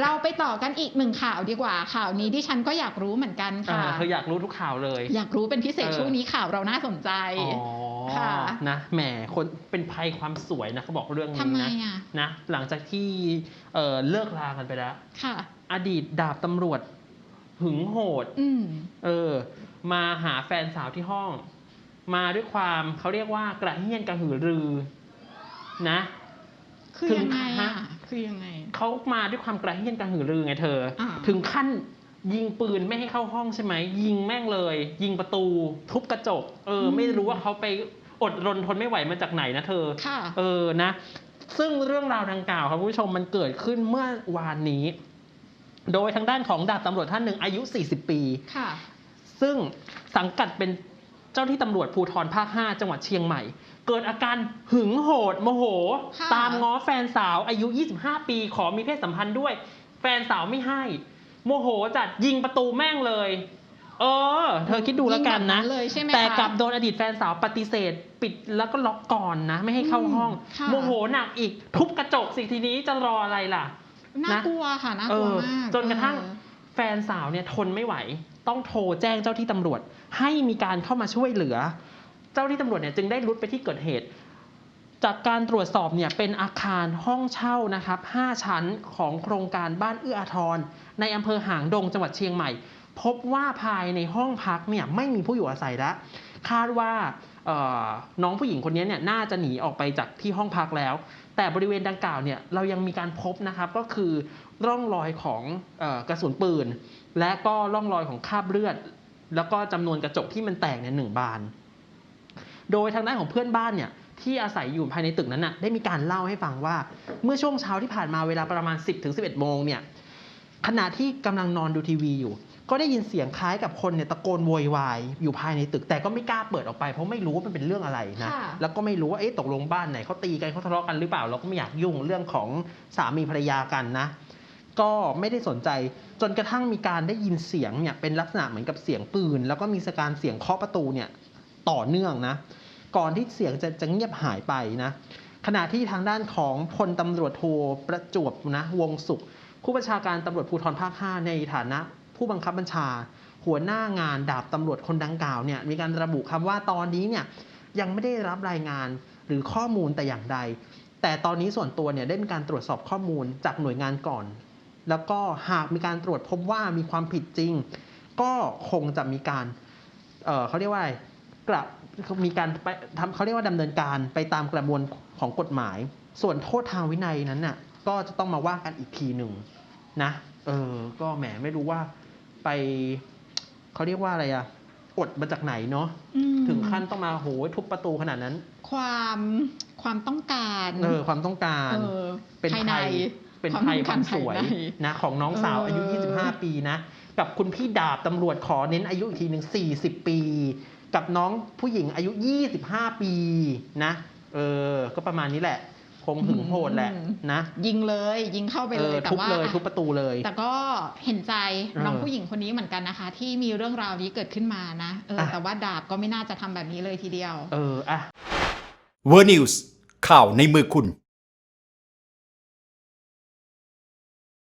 เราไปต่อกันอีกหนึ่งข่าวดีกว่า ข่าวนี้ที่ฉันก็อยากรู้เหมือนกันอ่าค่ะเธออยากรู้ทุกข่าวเลย อยากรู้เป็นพิเศษเออช่วงนี้ข่าวเราน่าสนใจอ๋อค่ะนะแหมคนเป็นภัยความสวยนะเขาบอกเรื่องทำนี้ไมนะอะนะ หลังจากที่เอ่อเลิกลากันไปแล้วค่ะ อดีตดาบตำรวจหึงโหดอืมเออ มาหาแฟนสาวที่ห้อง มาด้วยความเขาเรียกว่ากระเฮี้ยนกระหือรือ นะ คือถึงยังไงอะฮะ คือยังไง เขามาด้วยความกระเฮี้ยนกระหือรือไงเธออ่าถึงขั้นยิงปืนไม่ให้เข้าห้องใช่ไหมยิงแม่งเลย ยิงประตู ทุบกระจก เออ ไม่รู้ว่าเขาไปอดรนทนไม่ไหวมาจากไหนนะเธอค่ะเออนะ ซึ่งเรื่องราวดังกล่าวครับคุณผู้ชมมันเกิดขึ้นเมื่อวานนี้ โดยทางด้านของดาบตำรวจท่านหนึ่งอายุ 40 ปีค่ะซึ่งสังกัดเป็น เจ้าที่ตำรวจภูธรภาค 5 จังหวัดเชียงใหม่ เกิดอาการหึงโหดโมโห ค่ะ ตามง้อแฟนสาวอายุ 25 ปี ขอมีเพศสัมพันธ์ด้วย แฟนสาวไม่ให้ โมโหจัดยิงประตูแม่งเลย เออ เธอคิดดูแล้วกันนะ ยิงแบบเลยใช่ไหมแต่คะกลับโดนอดีตแฟนสาวปฏิเสธ ปิดแล้วก็ล็อกก่อนนะ ไม่ให้เข้าห้อง ค่ะ โมโหหนักอีกทุบกระจกสิทีนี้จะรออะไรล่ะ น่ากลัวค่ะน่ากเอลัวอมากจนกระทั่งเออแฟนสาวเนี่ยทนไม่ไหว ต้องโทรแจ้งเจ้าที่ตำรวจ ให้มีการเข้ามาช่วยเหลือ เจ้าที่ตำรวจเนี่ยจึงได้รุดไปที่เกิดเหตุ จากการตรวจสอบเนี่ยเป็นอาคารห้องเช่านะครับ5ชั้นของโครงการบ้านเอื้ออาทร ในอำเภอหางดงจังหวัดเชียงใหม่ พบว่าภายในห้องพักเนี่ยไม่มีผู้อยู่อาศัยแล้ว คาดว่าน้องผู้หญิงคนนี้เนี่ยน่าจะหนีออกไปจากที่ห้องพักแล้ว แต่บริเวณดังกล่าวเนี่ยเรายังมีการพบนะครับก็คือร่องรอยของอกระสุนปืน และก็ร่องรอยของคราบเลือด แล้วก็จำนวนกระจกที่มันแตกเนี่ยหนึ่งบาน โดยทางด้านของเพื่อนบ้านเนี่ยที่อาศัยอยู่ภายในตึกนั้นน่ะได้มีการเล่าให้ฟังว่า เมื่อช่วงเช้าที่ผ่านมาเวลาประมาณ 10ถึง11 โมงเนี่ยขณะที่กำลังนอนดูทีวีอยู่ ก็ได้ยินเสียงคล้ายกับคนเนี่ยตะโกนโวยวายอยู่ภายในตึก แต่ก็ไม่กล้าเปิดออกไปเพราะไม่รู้ว่ามันเป็นเรื่องอะไรนะค่ะแล้วก็ไม่รู้ว่าเอ๊ะตกลงบ้านไหนเขาตีกันเขาทะเลาะกันหรือเปล่าเราก็ไม่อยากยุ่งเรื่องของสามีภรรยากันนะ ก็ไม่ได้สนใจจนกระทั่งมีการได้ยินเสียงเนี่ยเป็นลักษณะเหมือนกับเสียงปืน แล้วก็มีสการเสียงเคาะประตูเนี่ยต่อเนื่องนะ ก่อนที่เสียงจะจะเงียบหายไปนะขณะที่ทางด้านของพลตำรวจโทประจวบนะวงสุขผู้บัญชาการตำรวจภูธรภาค 5 ในฐานะ ผู้บังคับบัญชา หัวหน้างานดาบตำรวจคนดังกล่าวเนี่ยมีการระบุคำว่าตอนนี้เนี่ยยังไม่ได้รับรายงานหรือข้อมูลแต่อย่างใด แต่ตอนนี้ส่วนตัวเนี่ยได้มีการตรวจสอบข้อมูลจากหน่วยงานก่อน แล้วก็หากมีการตรวจพบว่ามีความผิดจริง ก็คงจะมีการเเขาเรียกว่าอะไรกระมีการไปทำเขาเรียกว่าดำเนินการไปตามกระบวนของกฎหมาย ส่วนโทษทางวินัยนั้นน่ะก็จะต้องมาว่ากันอีกทีหนึ่งนะ เออ ก็แหมไม่รู้ว่า ไปเขาเรียกว่าอะไรอะอดมาจากไหนเนาะอืมถึงขั้นต้องมาโหยทุบประตูขนาดนั้น ความความต้องการเออความต้องการเออเป็นภายในภัยเป็นความภัยต้องคการวามสวยภายในนะของน้องสาวเออออายุ 25 ปีนะ กับคุณพี่ดาบตำรวจขอเน้นอายุอีกทีหนึ่ง40 ปี กับน้องผู้หญิงอายุ 25 ปีนะเออก็ประมาณนี้แหละ คงหึงโหดแหละนะ ยิงเลยยิงเข้าไปเอเลอยแต่ทุบว่าเลยทุบประตูเลย แต่ก็เห็นใจน้องเออผู้หญิงคนนี้เหมือนกันนะคะ ที่มีเรื่องราวนี้เกิดขึ้นมานะเอออะแต่ว่าดาบก็ไม่น่าจะทำแบบนี้เลยทีเดียว เอออะเวอร์นิวส์ข่าวในมือคุณ